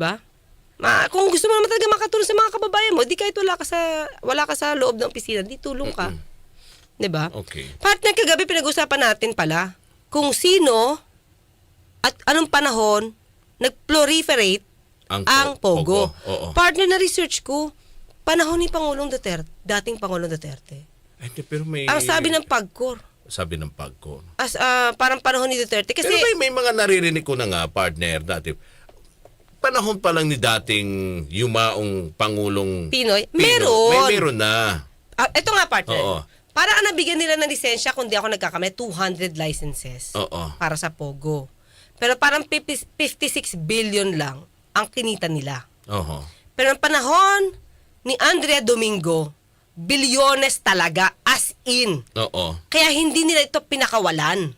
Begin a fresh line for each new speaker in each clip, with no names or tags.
ba? Ma, kung gusto mo naman talaga makatulong sa mga kababayan mo, di kahit wala ka sa wala ka sa loob ng opisina, di tulong ka. 'Di ba?
Okay.
Partner, kagabi pinag-usapan natin pala kung sino at anong panahon nag-proliferate
Ang
ang,
po-
Pogo.
Pogo, oo.
Partner na research ko, panahon ni Pangulong Duterte, dating Pangulong Duterte.
Ay, pero may...
Ang sabi ng PAGCOR,
Sabi ng pagko.
as, ah, parang panahon ni Duterte. Kasi,
Pero may, may mga naririnig ko na nga, partner, dati. Panahon pa lang ni dating yumaong Pangulong
Pinoy,
Pino.
meron.
May meron na.
Ah, ito nga, partner.
Oo.
Para ang nabigyan nila ng lisensya, kung di ako nagkakamali, 200 licenses
Oo.
para sa Pogo. Pero parang 50 56 billion lang ang kinita nila.
Oho.
Pero ang panahon ni Andrea Domingo, bilyones talaga, as in.
Oo.
Kaya hindi nila ito pinakawalan.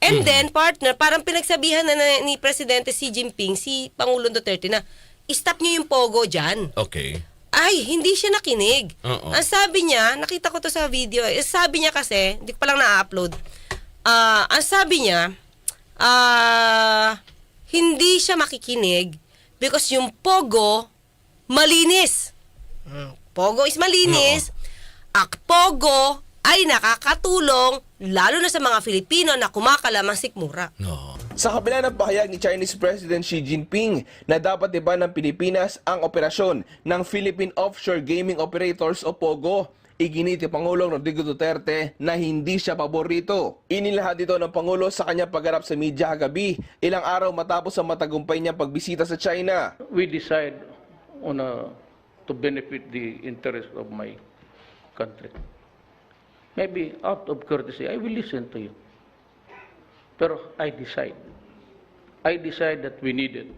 And then, partner, parang pinagsabihan na, na ni Presidente Xi Jinping, si Pangulong Duterte na, stop niyo yung Pogo dyan.
Okay.
Ay, hindi siya nakinig.
Oo.
Ang sabi niya, nakita ko to sa video, eh, sabi niya kasi, hindi ko pa lang na-upload, ah, ang sabi niya, ah, hindi siya makikinig because yung Pogo, malinis. Mm, Pogo is malinis. Ak Pogo ay nakakatulong, lalo na sa mga Filipino na kumakalamang sikmura.
Oo.
Sa kabila ng pahayag ni Chinese President Xi Jinping na dapat iba ng Pilipinas ang operasyon ng Philippine Offshore Gaming Operators o POGO, iginit ni Pangulong Rodrigo Duterte na hindi siya paborito. Inilahad ito ng Pangulo sa kanyang pagharap sa media kagabi, ilang araw matapos ang matagumpay niyang pagbisita sa China.
we decide on a, to benefit the interest of my country. Maybe out of courtesy, I will listen to you. Pero I decide. I decide that we need it.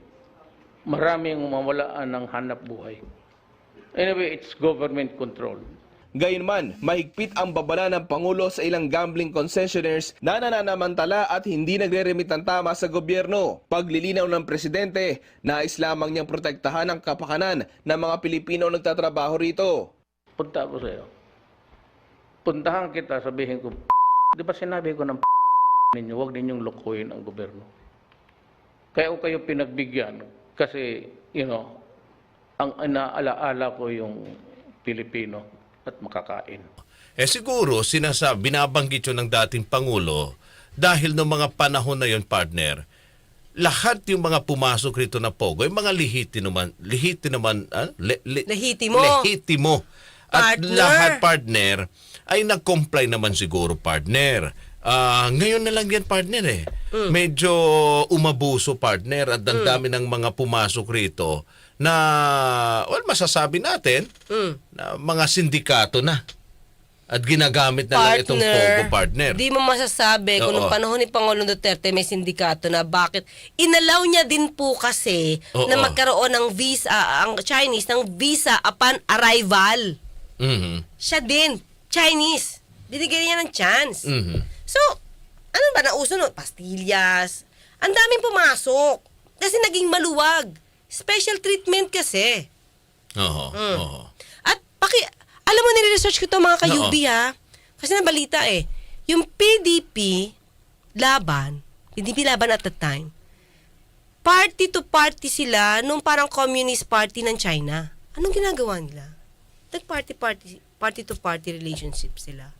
Maraming mawalaan ng hanap buhay. Anyway, it's government control.
Gayunman, mahigpit ang babala ng Pangulo sa ilang gambling concessionaires na nananamantala at hindi nagre-remit ng tama sa gobyerno. Paglilinaw ng Presidente, nais lamang niyang protektahan ang kapakanan ng mga Pilipino nagtatrabaho rito.
Punta ako sa'yo. Puntahan kita, sabihin ko, di ba sinabi ko ng ninyo, huwag ninyong lokohin ang gobyerno. Kaya ko kayo pinagbigyan kasi, you know, ang inaalaala ko yung Pilipino at makakain.
Eh siguro, sinasa, binabanggit yun ng dating Pangulo dahil ng mga panahon na yon partner, lahat yung mga pumasok rito na Pogo, yung mga lihiti naman, lihiti naman, ah, le, le-
Lehitimo.
Lehitimo. At
Partner.
lahat partner ay nag-comply naman siguro partner. Ah, ngayon na lang yan partner eh.
Mm.
Medyo umabuso partner at ang dami ng mga pumasok rito na well masasabi natin
Mm.
na mga sindikato na at ginagamit na lang itong Pogo partner.
Di mo masasabi kung
Oo.
nung panahon ni Pangulong Duterte may sindikato na bakit inalaw niya din po kasi
Oo.
na magkaroon ng visa ang Chinese ng visa upon arrival.
Mhm.
Siya din, Chinese. Binigyan niya ng chance.
Mhm.
So, ano ba nauso no? Pastillas. Ang daming pumasok. Kasi naging maluwag. Special treatment kasi.
Oo.
Mm.
Oo.
At paki, alam mo, nire-research ko to mga ka-UB
Oo.
ha. Kasi nabalita eh. Yung PDP laban, PDP laban at the time, party to party sila nung parang communist party ng China. Anong ginagawa nila? Nag-party party, party to party relationship sila.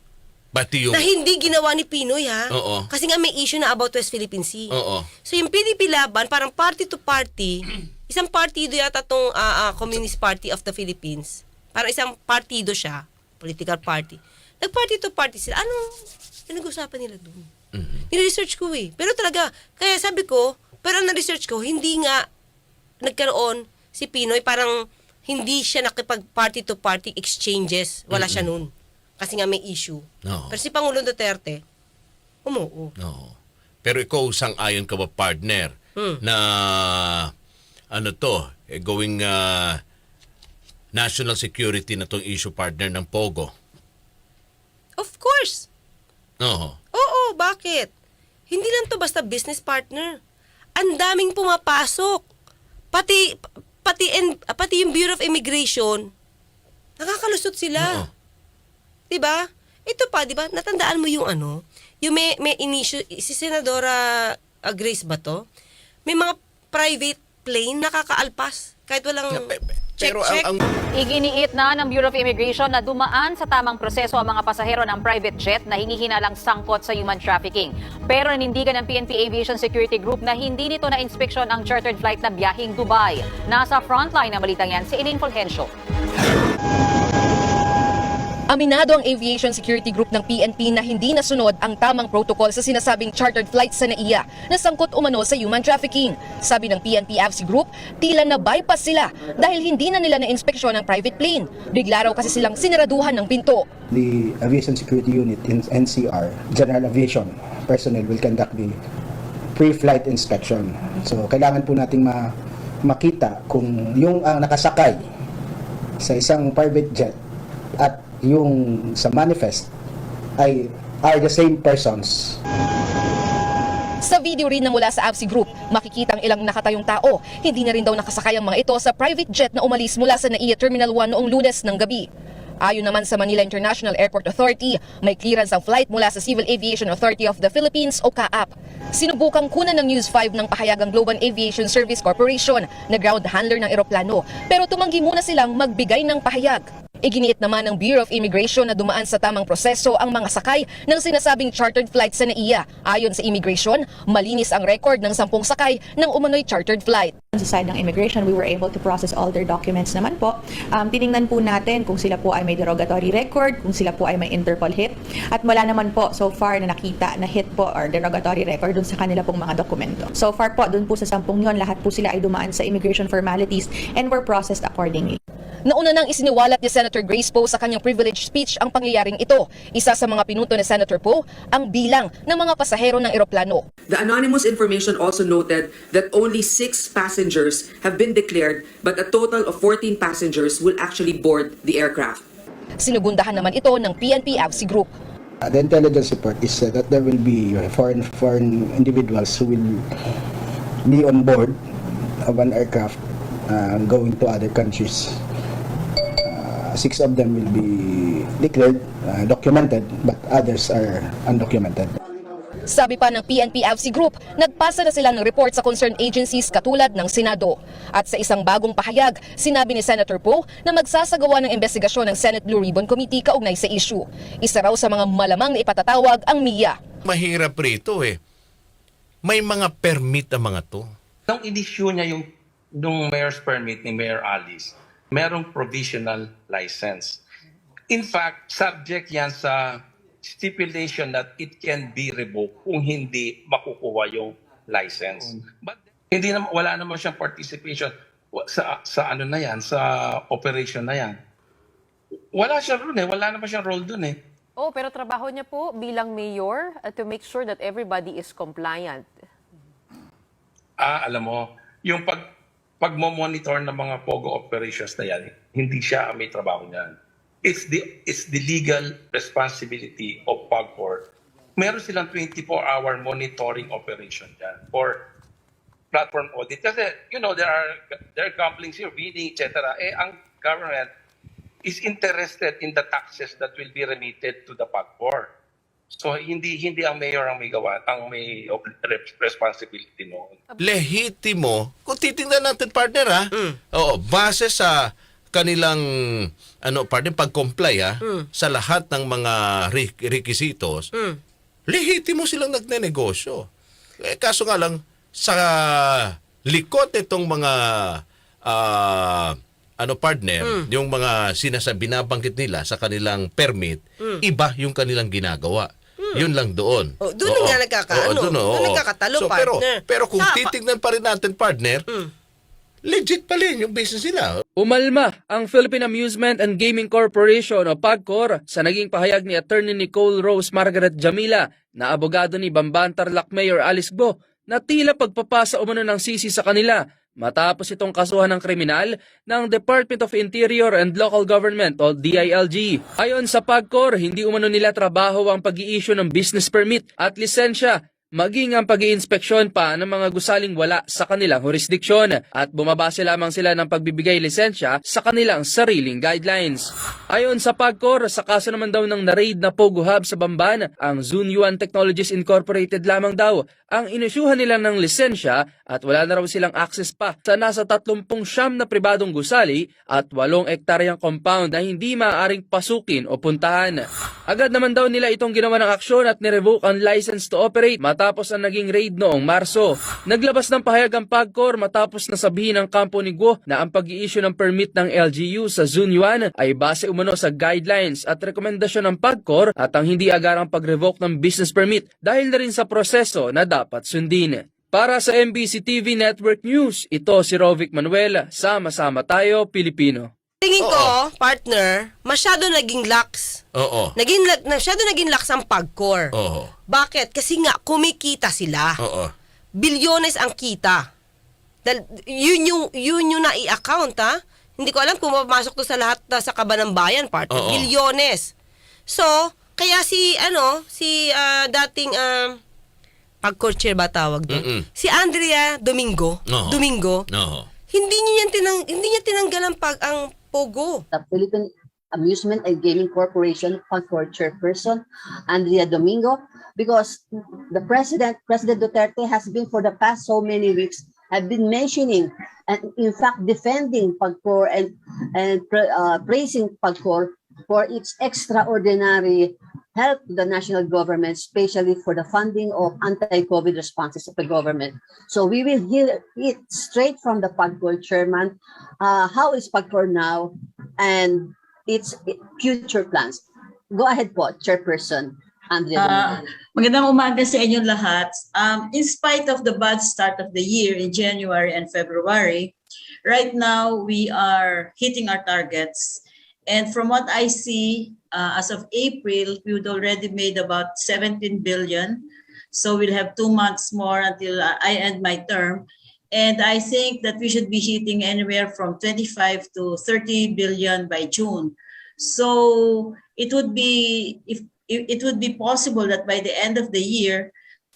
Pati yung...
Na hindi ginawa ni Pinoy ha.
Oo.
Kasi nga may issue na about West Philippine Sea.
Oo.
So yung PDP laban, parang party to party, isang partido yata tong ah, ah, Communist Party of the Philippines. Parang isang partido siya, political party. Nag-party to party sila. Ano pinag-usapan nila doon?
Mhm.
Ni-research ko eh. Pero talaga, kaya sabi ko, pero na-research ko, hindi nga nagkaroon si Pinoy, parang hindi siya nakipag-party to party exchanges. Wala siya noon. Kasi nga may issue.
Oo.
Pero si Pangulong Duterte, umuo.
Oo. Pero ikaw sang-ayon ka ba partner
Hmm.
na ano to, eh, going ah, national security na tong issue partner ng Pogo?
Of course.
Oo.
Oo, bakit? Hindi lang to basta business partner. Ang daming pumapasok. Pati pati en- pati yung Bureau of Immigration nakakalusot sila.
Oo.
'Di ba? Ito pa, 'di ba? Natandaan mo yung ano, yung may may inisyu si Senadora ah, Grace ba to? May mga private plane, nakakaalpas. Kahit walang check,
Pero
check.
ang, ang
Iginiit na ng Bureau of Immigration na dumaan sa tamang proseso ang mga pasahero ng private jet na hinihinalang sangkot sa human trafficking. Pero nanindigan ng PNP Aviation Security Group na hindi nito na inspeksyon ang chartered flight na biyahing Dubai. Nasa frontline ng balitang yan si Elaine Fulgencio.
Aminado ang Aviation Security Group ng PNP na hindi nasunod ang tamang protocol sa sinasabing chartered flight sa NAIA na sangkot umano sa human trafficking. Sabi ng PNP AFC Group, tila na bypass sila dahil hindi na nila na-inspeksyon ang private plane. Bigla raw kasi silang sinaraduhan ng pinto.
the Aviation Security Unit in NCR, General Aviation personnel will conduct the pre-flight inspection. So, kailangan po nating ma makita kung yung ang nakasakay sa isang private jet at yung sa manifest ay are the same persons.
Sa video rin na mula sa AFC Group, makikita ang ilang nakatayong tao. Hindi na rin daw nakasakay ang mga ito sa private jet na umalis mula sa NAIA Terminal 1 noong lunes ng gabi. Ayon naman sa Manila International Airport Authority, may clearance ang flight mula sa Civil Aviation Authority of the Philippines o CAAP. Sinubukang kunan ng News 5 ng pahayagang Global Aviation Service Corporation na ground handler ng eroplano pero tumanggi muna silang magbigay ng pahayag. Iginiit naman ng Bureau of Immigration na dumaan sa tamang proseso ang mga sakay ng sinasabing chartered flight sa NAIA. Ayon sa Immigration, malinis ang record ng sampung sakay ng umano'y chartered flight.
Sa side ng immigration, we were able to process all their documents naman po. Um, tiningnan po natin kung sila po ay may derogatory record, kung sila po ay may Interpol hit. At wala naman po so far na nakita na hit po or derogatory record dun sa kanila pong mga dokumento. So far po, dun po sa sampung yon lahat po sila ay dumaan sa immigration formalities and were processed accordingly.
Nauna nang isiniwalat ni Senator Grace Poe sa kanyang privilege speech ang pangyayaring ito. Isa sa mga pinunto ni Senator Poe ang bilang ng mga pasahero ng eroplano.
The anonymous information also noted that only six passengers have been declared, but a total of 14 passengers will actually board the aircraft.
Sinugundahan naman ito ng PNP AFC Group.
The intelligence report is uh, that there will be foreign foreign individuals who will be on board of an aircraft uh, going to other countries. Uh, six of them will be declared uh, documented, but others are undocumented.
Sabi pa ng PNP AFC Group, nagpasa na sila ng report sa concerned agencies katulad ng Senado. At sa isang bagong pahayag, sinabi ni Senator Poe na magsasagawa ng investigasyon ng Senate Blue Ribbon Committee kaugnay sa issue. Isa raw sa mga malamang na ipatatawag ang MIA.
mahirap rito eh. May mga permit ang mga to.
Nung in-issue niya yung nung mayor's permit ni Mayor Alice, merong provisional license. In fact, subject yan sa stipulation that it can be revoked kung hindi makukuha yung license. But hindi naman wala naman siyang participation sa sa ano na yan, sa operation na yan. Wala siya ron eh, wala naman siyang role dun eh.
Oh, pero trabaho niya po bilang mayor uh, to make sure that everybody is compliant.
Ah, alam mo, yung pag pagmo-monitor ng mga POGO operations na yan, hindi siya may trabaho niyan. It's the it's the legal responsibility of POGCOR. Meron silang 24-hour monitoring operation dyan for platform audit. Kasi, you know, there are there are gamblings here, bidding, etc. Eh, ang government is interested in the taxes that will be remitted to the POGCOR. So, hindi hindi ang mayor ang may gawa, ang may responsibility noon.
Lehitimo, kung titingnan natin partner ha, oo, base sa kanilang ano partner pag-comply ha, sa lahat ng mga re- requisitos, lehitimo silang nagnenegosyo. Eh, kaso nga lang, sa likod itong mga ah, ano partner, yung mga sinasabi binabangkit nila sa kanilang permit, iba yung kanilang ginagawa. Yun lang doon.
Oh, doon nga nagkakaano.
doon,
Doon
oo.
nagkakatalo,
so, pero,
partner.
pero kung
Sa-
titignan pa rin natin, partner, legit pa rin yung business nila.
Umalma ang Philippine Amusement and Gaming Corporation o PAGCOR sa naging pahayag ni Attorney Nicole Rose Margaret Jamila na abogado ni Bambantar Tarlac Mayor Alice Go na tila pagpapasa umano ng sisi sa kanila matapos itong kasuhan ng kriminal ng Department of Interior and Local Government o DILG. Ayon sa PAGCOR, hindi umano nila trabaho ang pag issue ng business permit at lisensya maging ang pag inspeksyon pa ng mga gusaling wala sa kanilang jurisdiksyon at bumabase lamang sila ng pagbibigay lisensya sa kanilang sariling guidelines. Ayon sa PAGCOR, sa kaso naman daw ng na-raid na Pogo Hub sa Bamban, ang Zunyuan Technologies Incorporated lamang daw ang inisyuhan nila ng lisensya at wala na raw silang access pa sa nasa 30 siyam na pribadong gusali at 8 ektaryang compound na hindi maaaring pasukin o puntahan. Agad naman daw nila itong ginawa ng aksyon at nirevoke ang license to operate matapos ang naging raid noong Marso. Naglabas ng pahayag ang PAGCOR matapos na sabihin ng kampo ni Guo na ang pag-i-issue ng permit ng LGU sa Zunyuan ay base umano sa guidelines at rekomendasyon ng PAGCOR at ang hindi agarang pag-revoke ng business permit dahil na rin sa proseso na dapat sundin. Para sa MBC TV Network News, ito si Rovic Manuel. Sama-sama tayo, Pilipino.
Tingin ko, partner, masyado naging lax.
Oo.
Naging, masyado naging lax ang pagcore.
Oo.
Bakit? Kasi nga, kumikita sila.
Oo.
Bilyones ang kita. Dahil yun yung, yun yung nai-account, ha? Hindi ko alam kung mapasok to sa lahat na sa kaba ng bayan, partner.
Oo.
Bilyones. So, kaya si, ano, si ah, dating, um, pag-coacher ba tawag doon?
Mm-mm.
Si Andrea Domingo.
Oo.
Domingo.
Oo.
Hindi niya yan tinang, hindi niya tinanggal ang pag ang pogo.
the Philippine Amusement and Gaming Corporation PAGCOR chairperson, Andrea Domingo, because the president, President Duterte, has been for the past so many weeks have been mentioning and in fact defending PAGCOR and and uh, praising PAGCOR for its extraordinary help to the national government, especially for the funding of anti-COVID responses of the government. So we will hear it straight from the PAGCOR chairman. Uh, how is PAGCOR now and its future plans? Go ahead po, Chairperson Andrea. Domingo.
magandang umaga sa inyong lahat. Um, in spite of the bad start of the year in January and February, right now we are hitting our targets. And from what I see, uh, as of April, we would already made about 17 billion. So we'll have two months more until uh, I end my term. And I think that we should be hitting anywhere from 25 to 30 billion by June. So it would be if it, would be possible that by the end of the year,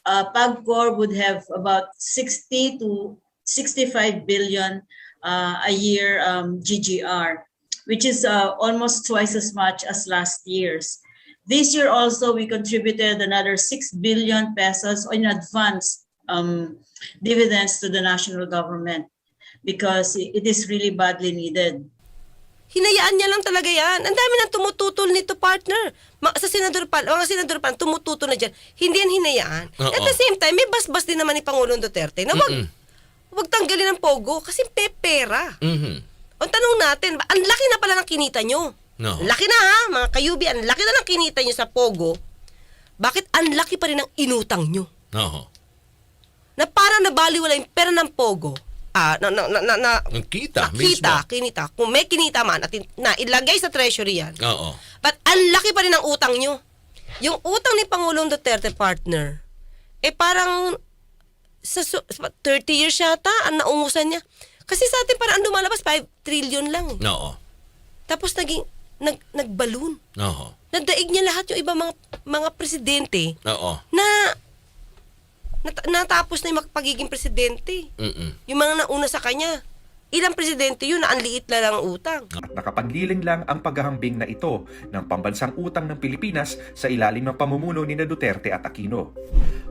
uh, PAGCOR would have about 60 to 65 billion uh, a year um, GGR, which is uh, almost twice as much as last year's. This year also, we contributed another 6 billion pesos in advance um, dividends to the national government because it is really badly needed.
Hinayaan niya lang talaga yan. Ang dami nang tumututol nito, partner. Ma- sa senador pa, mga senador pa, tumututol na dyan. Hindi yan hinayaan.
Oo.
At the same time, may basbas din naman ni Pangulong Duterte na wag,
Mm-mm.
wag tanggalin ng pogo kasi pepera.
Mhm.
O tanong natin, ba- ang laki na pala ng kinita nyo.
No.
Ang Laki na ha, mga kayubi, ang laki na ng kinita nyo sa pogo. Bakit ang laki pa rin ng inutang nyo?
Oo.
Na parang nabaliwala yung pera ng pogo. Ah, na, na, na, na, na,
Ang kita,
nakita,
mismo.
kinita. Kung may kinita man at in- na ilagay sa treasury yan,
Oo.
But ang laki pa rin ng utang nyo. Yung utang ni Pangulong Duterte partner, eh parang sa su- 30 years yata ang naungusan niya. Kasi sa atin parang ang lumalabas 5 trillion lang. eh.
Oo.
Tapos naging nag nagballoon.
Oo.
Nadaig niya lahat yung iba mga mga presidente
Oo.
na nat- natapos na yung mag- pagiging presidente.
Mm-mm.
Yung mga nauna sa kanya. Ilang presidente yun na ang liit na lang ang utang.
At nakapagliling lang ang paghahambing na ito ng pambansang utang ng Pilipinas sa ilalim ng pamumuno ni na Duterte at Aquino.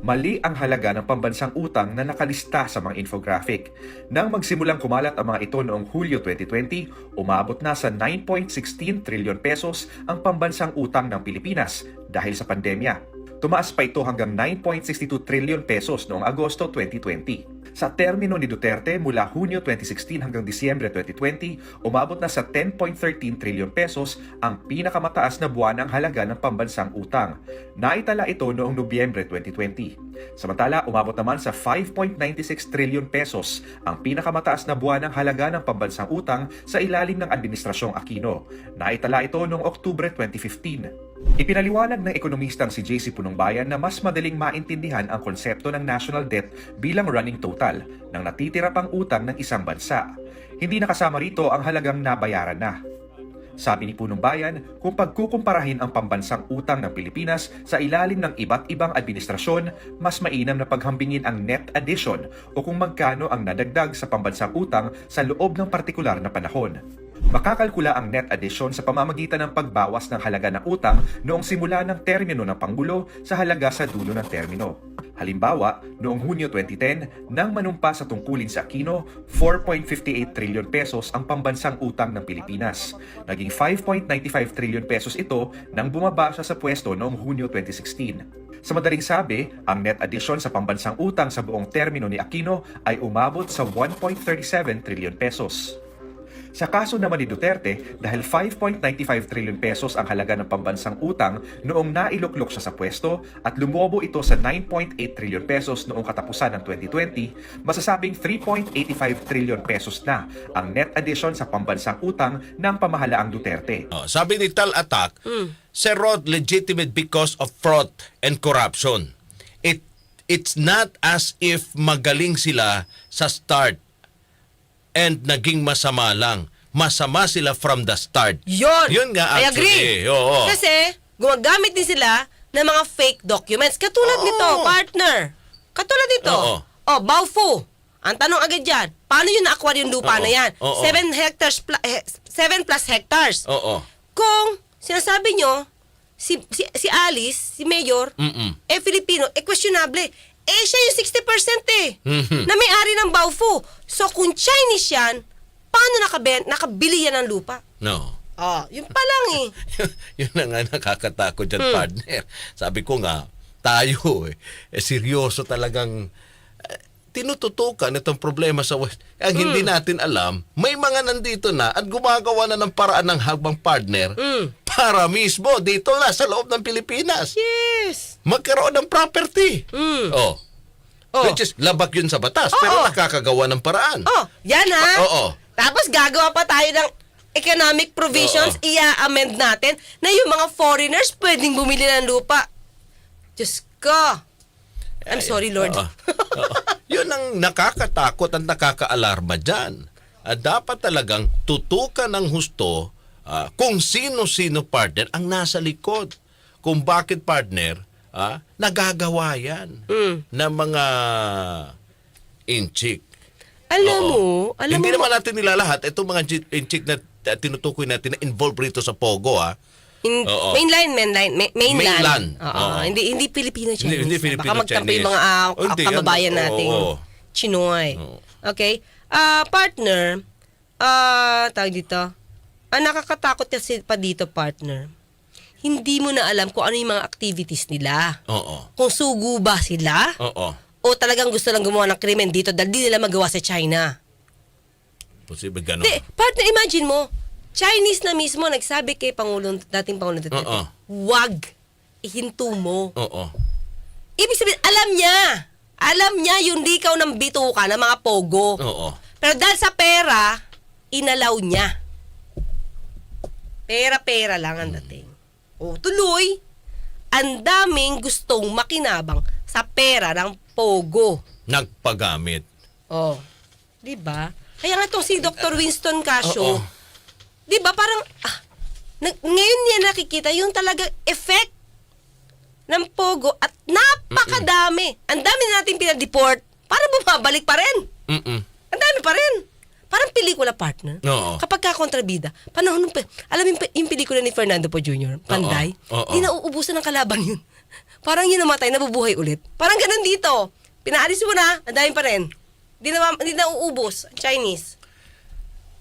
Mali ang halaga ng pambansang utang na nakalista sa mga infographic. Nang magsimulang kumalat ang mga ito noong Hulyo 2020, umabot na sa 9.16 trillion pesos ang pambansang utang ng Pilipinas dahil sa pandemya. Tumaas pa ito hanggang 9.62 trillion pesos noong Agosto 2020. Sa termino ni Duterte mula Hunyo 2016 hanggang Disyembre 2020, umabot na sa 10.13 trillion pesos ang pinakamataas na buwan ng halaga ng pambansang utang. Naitala ito noong Nobyembre 2020. Samantala, umabot naman sa 5.96 trillion pesos ang pinakamataas na buwan ng halaga ng pambansang utang sa ilalim ng Administrasyong Aquino. Naitala ito noong Oktubre 2015. Ipinaliwanag ng ekonomistang si JC Punongbayan na mas madaling maintindihan ang konsepto ng national debt bilang running total ng natitira pang utang ng isang bansa. Hindi nakasama rito ang halagang nabayaran na. Sabi ni Punong Bayan, kung pagkukumparahin ang pambansang utang ng Pilipinas sa ilalim ng iba't ibang administrasyon, mas mainam na paghambingin ang net addition o kung magkano ang nadagdag sa pambansang utang sa loob ng partikular na panahon. Makakalkula ang net addition sa pamamagitan ng pagbawas ng halaga ng utang noong simula ng termino ng Pangulo sa halaga sa dulo ng termino. Halimbawa, noong Hunyo 2010, nang manumpa sa tungkulin sa Aquino, 4.58 trilyon pesos ang pambansang utang ng Pilipinas. Naging 5.95 trilyon pesos ito nang bumaba siya sa pwesto noong Hunyo 2016. Sa madaling sabi, ang net addition sa pambansang utang sa buong termino ni Aquino ay umabot sa 1.37 trilyon pesos. Sa kaso naman ni Duterte, dahil 5.95 trillion pesos ang halaga ng pambansang utang noong nailuklok siya sa pwesto at lumobo ito sa 9.8 trillion pesos noong katapusan ng 2020, masasabing 3.85 trillion pesos na ang net addition sa pambansang utang ng pamahalaang Duterte.
Oh, sabi ni Tal Attack, Sir Rod, legitimate because of fraud and corruption. It it's not as if magaling sila sa start and naging masama lang. Masama sila from the start.
Yun.
Yun nga
I
actually.
agree.
Oo.
Kasi, gumagamit din sila ng mga fake documents. Katulad nito, partner. Katulad nito.
Oo.
Oh, Baofu. Ang tanong agad dyan, paano yun na-acquire yung lupa
Oo.
na yan?
Oo.
7 hectares, 7 plus hectares.
Oo.
Kung sinasabi nyo, si, si, si Alice, si Mayor,
Mm-mm.
eh Filipino, eh questionable. Eh siya yung 60% eh.
Mhm.
Na may-ari ng Baofu. So kung Chinese yan, paano nakaben, nakabili yan ng lupa?
No.
Oh, yun pa lang eh.
yun na nga nakakatakot dyan,
Hmm.
partner. Sabi ko nga, tayo eh, eh seryoso talagang tinututukan itong problema sa West. Ang hindi
Hmm.
natin alam, may mga nandito na at gumagawa na ng paraan ng hagbang partner
Hmm.
para mismo dito na sa loob ng Pilipinas.
Yes.
Magkaroon ng property.
Mm.
Oh.
Oh.
Which is labag yun sa batas,
Oo.
pero nakakagawa ng paraan.
Oh, yan ha.
Oo.
Tapos gagawa pa tayo ng economic provisions,
Oo.
ia-amend natin na yung mga foreigners pwedeng bumili ng lupa. Diyos ko. I'm sorry, Lord.
Oo. Oo. Yun ang nakakatakot at nakakaalarma dyan. At dapat talagang tutukan ng husto ah, kung sino-sino partner ang nasa likod. Kung bakit partner, ah, nagagawa yan
Mm.
ng mga inchik.
Alam
Oo.
mo, alam
Hindi
mo,
naman natin nilalahat. Itong mga inchik na uh, tinutukoy natin na involved rito sa Pogo, ha?
In,
Oo.
mainline, mainline, ma- mainland.
Mainland.
Oo,
Oo.
hindi hindi Filipino Chinese.
Hindi- hindi Filipino
Baka magtampo yung mga ah,
Oh, hindi,
kababayan
ano,
nating
oo.
Chinoy. Okay? Ah, partner, ah, tawag dito. Ang nakakatakot kasi pa dito, partner. Hindi mo na alam kung ano yung mga activities nila.
Oo.
Kung sugu ba sila
Oo.
o talagang gusto lang gumawa ng krimen dito dahil di nila magawa sa China.
Posible ganun.
Di, partner, imagine mo, Chinese na mismo nagsabi kay Pangulong, dating Pangulong Duterte,
Oo.
wag, ihinto mo.
Oo.
Ibig sabihin, alam niya. Alam niya yung likaw ng bituka ng mga pogo.
Oo.
Pero dahil sa pera, inalaw niya. Pera-pera lang ang dating. O tuloy, ang daming gustong makinabang sa pera ng pogo.
Nagpagamit.
Oh. 'Di ba? Kaya nga itong si Dr. Winston Casio,
Oo.
'Di ba parang ah, nag- ngayon niya nakikita yung talaga effect ng pogo at napakadami. Ang dami na nating pinadeport para bumabalik pa rin.
Mm-mm.
Ang dami pa rin. Parang pelikula partner.
Oo.
Kapag kakontrabida, panahon ng, pe- alam mo yung, pe- yung pelikula ni Fernando Po Jr., Panday,
Oo.
di nauubusan ng kalaban yun. Parang yun namatay, nabubuhay ulit. Parang ganun dito. Pinaalis mo na, ang dami pa rin. Di na, di na uubos. Chinese.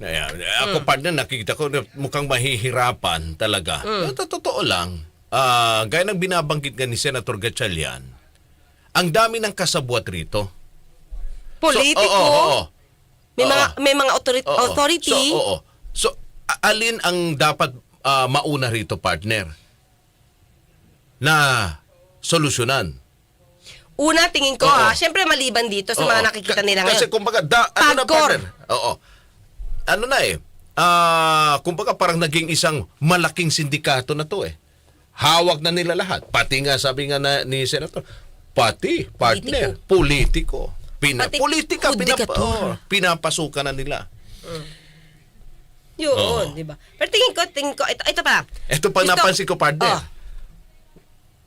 Ayan. Ako partner, nakikita ko mukhang mahihirapan talaga.
Mm.
Pero totoo lang, ah, gaya ng binabanggit nga ni Senator Gatchalian, ang dami ng kasabwat rito.
Politiko.
So, oo, oo, oo.
May
Oo.
mga may mga authority,
Oo.
authority.
So, oo. So, alin ang dapat ah, mauna rito, partner? Na solusyonan.
Una, tingin ko
Oo.
ha, syempre maliban dito sa
Oo.
mga nakikita nila
Kasi
ngayon.
kumbaga, da, ano na partner? Oo. Ano na eh, ah, kumbaga parang naging isang malaking sindikato na to eh. Hawak na nila lahat. Pati nga, sabi nga na, ni Senator, pati, partner, politiko. Pina,
Pati
politika, pinap,
judikatura.
oh, pinapasukan na nila.
Yun,
Oo.
di ba? Pero tingin ko, tingin ko, ito, ito pa.
Ito pa
Gusto-
napansin ko, partner.
Oh.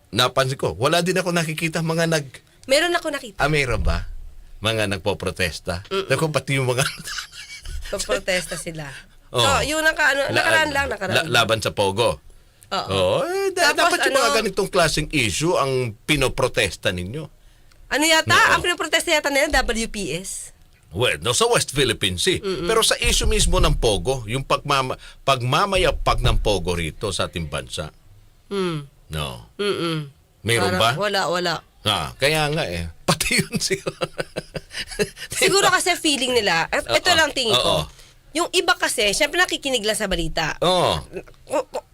Napansin ko, wala din ako nakikita mga nag...
Meron ako nakita.
Ah, mayroon ba? Mga nagpo-protesta. Naku, pati yung mga...
Paprotesta sila.
Oh.
So, yung naka, ano,
La-
nakaraan lang, nakaraan.
la- laban sa Pogo.
Oo.
Oh, eh, da-
Tapos
dapat yung mga
ano-
ganitong klaseng issue ang pinoprotesta ninyo.
Ano yata?
Oo.
Ang pinoprotesta yata nila, WPS.
Well, no, sa West Philippines Sea. Pero sa issue mismo ng Pogo, yung pagmama, pagmamayapag ng Pogo rito sa ating bansa.
Hmm.
No.
Mm-mm.
Mayroon
Parang
ba?
Wala, wala.
Ah, kaya nga eh. Pati yun siguro.
Siguro kasi feeling nila, at ito lang tingin ko.
Oo.
Yung iba kasi, syempre nakikinig lang sa balita.
Oo.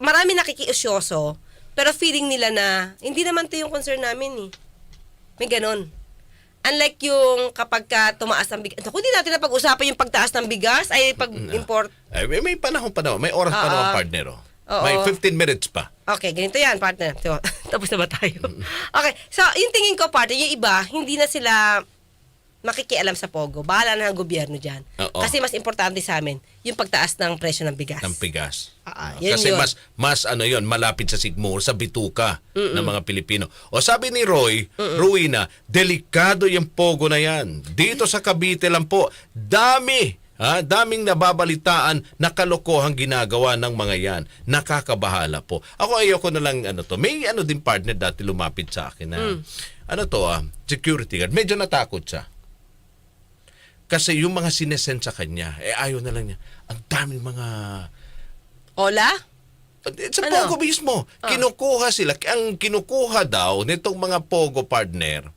Marami nakikiusyoso, pero feeling nila na, hindi naman to yung concern namin eh. May ganon. Unlike yung kapag ka tumaas ang bigas. Kung di natin na pag-usapan yung pagtaas ng bigas, ay pag-import.
Ay, may, may panahon pa naman. May oras pa
Oo.
naman, partner. Oh.
Oo.
May 15 minutes pa.
Okay, ganito yan, partner. Tapos na ba tayo? Okay, so yung tingin ko, partner, yung iba, hindi na sila makikialam sa Pogo. Bahala na ang gobyerno dyan.
Oo.
Kasi mas importante sa amin, yung pagtaas ng presyo ng bigas.
ng bigas.
Ah, yun
Kasi
yun.
mas mas ano yon malapit sa sigmura sa bituka ng mga Pilipino. O sabi ni Roy, Ruina, delikado yung pogo na yan. Dito sa Cavite lang po, dami Ha, daming nababalitaan na kalokohang ginagawa ng mga yan. Nakakabahala po. Ako ayoko na lang ano to. May ano din partner dati lumapit sa akin na ano to ah, security guard. Medyo natakot siya. Kasi yung mga sinesend sa kanya, eh ayaw na lang niya. Ang daming mga
Ola?
sa
Ano?
Pogo mismo,
Ah.
kinukuha sila. Ang kinukuha daw nitong mga Pogo partner,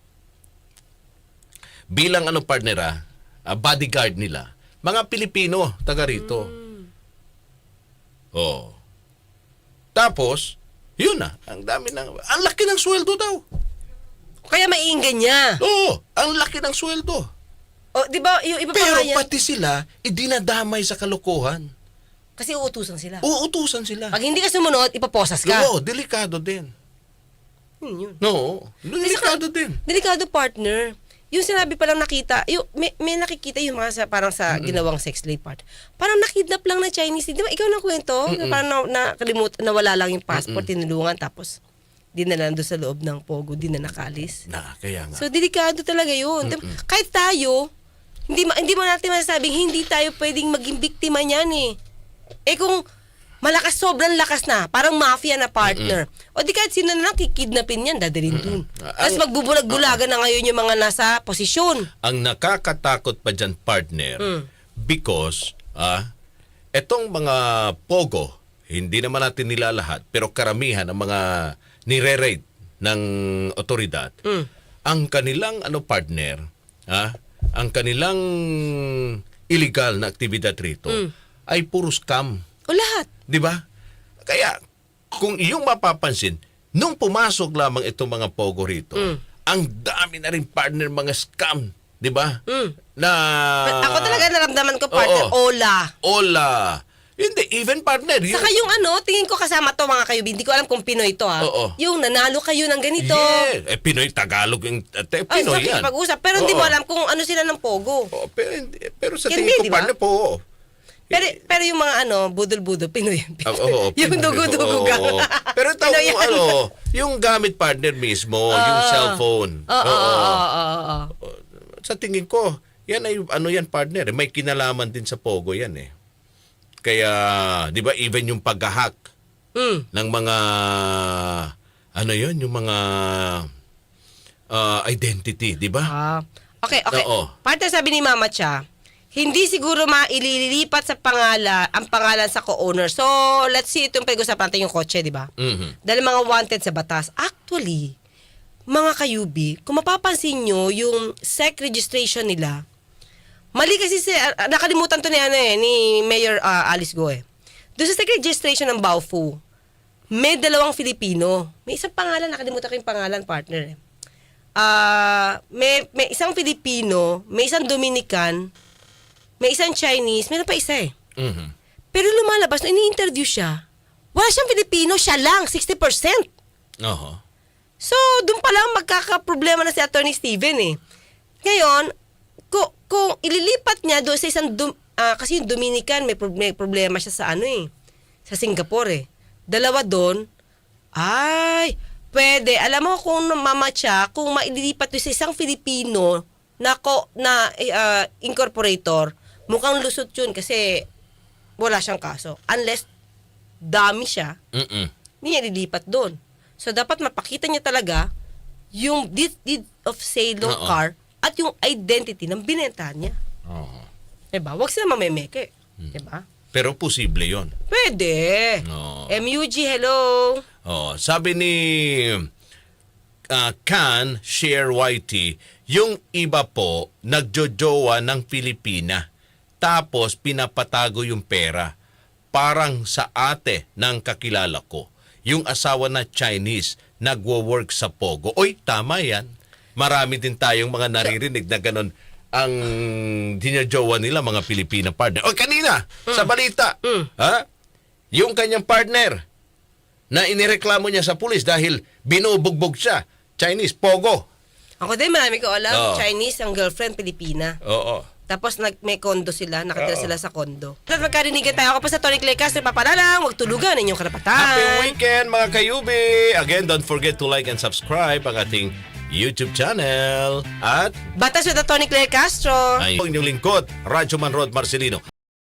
bilang ano partner ah, ah, bodyguard nila, mga Pilipino, taga rito.
Hmm.
Oh. Tapos, yun na, ang dami ng, ang laki ng sweldo daw.
Kaya maiinggan niya.
Oo, ang laki ng sweldo.
O, di ba, yung iba pa
Pero
nga yan,
pati sila, idinadamay sa kalokohan.
kasi uutusan sila.
Uutusan sila.
Pag hindi ka sumunod, ipaposas ka.
Oo, delikado din.
Yun, yun.
No, delikado din.
Delikado partner. Yung sinabi pa lang nakita, yung, may, may nakikita yung mga sa, parang sa ginawang sex slave part. Parang nakidnap lang na Chinese. Di ba ikaw na kwento? Na parang na, nakalimut, nawala lang yung passport, tinulungan, tapos dinala doon sa loob ng Pogo, di na nakalis.
Na, kaya nga.
So, delikado talaga yun. Kahit tayo, hindi, ma- hindi mo natin masasabing hindi tayo pwedeng maging biktima niyan eh. Eh kung malakas, sobrang lakas na, parang mafia na partner. O di kahit sino na lang kikidnapin yan, dadalhin dun. Tapos
Ang-
magbubulag-bulagan na ngayon yung mga nasa posisyon.
ang nakakatakot pa dyan, partner,
Mm.
because, ah, etong mga pogo, hindi naman natin nila lahat, pero karamihan ng mga nire-rate ng otoridad,
Mm.
ang kanilang ano partner, ah, ang kanilang illegal na aktibidad rito
Mm.
ay puro scam.
O lahat.
Di ba? Kaya, kung iyong mapapansin, nung pumasok lamang itong mga pogo rito,
Mm.
ang dami na rin partner mga scam. Di ba?
Mm.
Na...
Ako talaga naramdaman ko partner,
Ah. Oo.
ola.
Ola. Hindi, even partner. Yung,
Saka yung ano, tingin ko kasama to mga kayo, hindi ko alam kung Pinoy to ha.
Oo.
Yung nanalo kayo ng ganito.
Yeah. Eh, Pinoy, Tagalog, yung, eh,
Ay,
Pinoy
so,
yan.
pag-usap. Pero hindi mo
Oo.
alam kung ano sila ng Pogo.
Oo, pero, hindi- pero sa
Can
tingin ko,
di ba?
partner po,
Pero, pero yung mga ano, budol-budol, Pinoy.
Ah,
Pinoy.
oo,
yung
Pinoy.
dugo-dugo
Oo,
ka.
oo. Pero yung
yan.
ano, yung gamit partner mismo, yung
Oo.
cellphone.
Oo, oo, oo, oo, oo.
Sa tingin ko, yan ay, ano yan partner, eh, may kinalaman din sa Pogo yan eh. Kaya, di ba, even yung pag-hack
Mm.
ng mga, ano yun, yung mga ah, identity, di ba?
Ah. Okay, okay.
Oo.
Parte sabi ni Mama Cha, hindi siguro maililipat sa pangalan, ang pangalan sa co-owner. So, let's see, itong pag-usapan natin yung kotse, di ba?
Mhm.
Dahil mga wanted sa batas. Actually, mga kayubi, kung mapapansin nyo, yung SEC registration nila, mali kasi si, ah, nakalimutan to ni, ano eh, ni Mayor ah, Alice Go eh. Doon sa SEC registration ng Baofu, may dalawang Filipino. May isang pangalan, nakalimutan ko yung pangalan, partner eh. Ah, may, may isang Filipino, may isang Dominican, may isang Chinese, meron pa isa eh.
Mhm.
Pero lumalabas, nung ini-interview siya, wala siyang Filipino, siya lang, 60%.
Oho.
So, doon pa lang magkakaproblema na si Attorney Steven eh. Ngayon, kung, kung ililipat niya doon sa isang, Dom- ah, kasi yung Dominican, may, pro- may problema siya sa ano eh, sa Singapore eh. Dalawa doon, ay, pwede. Alam mo kung mama siya, kung maililipat doon sa isang Filipino na, ko, na ah, incorporator, mukhang lusot yun kasi wala siyang kaso. Unless dami siya,
Mm-mm.
hindi niya lilipat doon. So, dapat mapakita niya talaga yung deed, deed of sale ng
Oo.
car at yung identity ng binentahan niya.
Oo.
Diba? Huwag sila mamemeke.
Hmm.
Diba?
Pero posible yon.
Pwede.
Oo.
MUG, hello.
Oh, sabi ni ah, Can Share YT, yung iba po nagjojowa ng Pilipina. Tapos pinapatago yung pera. Parang sa ate ng kakilala ko. Yung asawa na Chinese nagwo-work sa Pogo. Oy, tama yan. Marami din tayong mga naririnig na ganun ang dinajowa nila mga Pilipina partner. O kanina, sa balita, ha? Yung kanyang partner, na inireklamo niya sa pulis dahil binubugbog siya. Chinese, Pogo.
Ako din, marami ko alam.
Oo.
Chinese, ang girlfriend, Pilipina.
Oo.
Tapos nag, may kondo sila, nakatira
Oo.
sila sa kondo. At magkarinigan tayo ako pa sa Tony Clay Castro, papalalang, huwag tulugan inyong karapatan.
Happy weekend mga kayubi! Again, don't forget to like and subscribe ang ating YouTube channel. At
Batas with the Tony Clay Castro.
ay inyong lingkod, Radyo Man Rod Marcelino.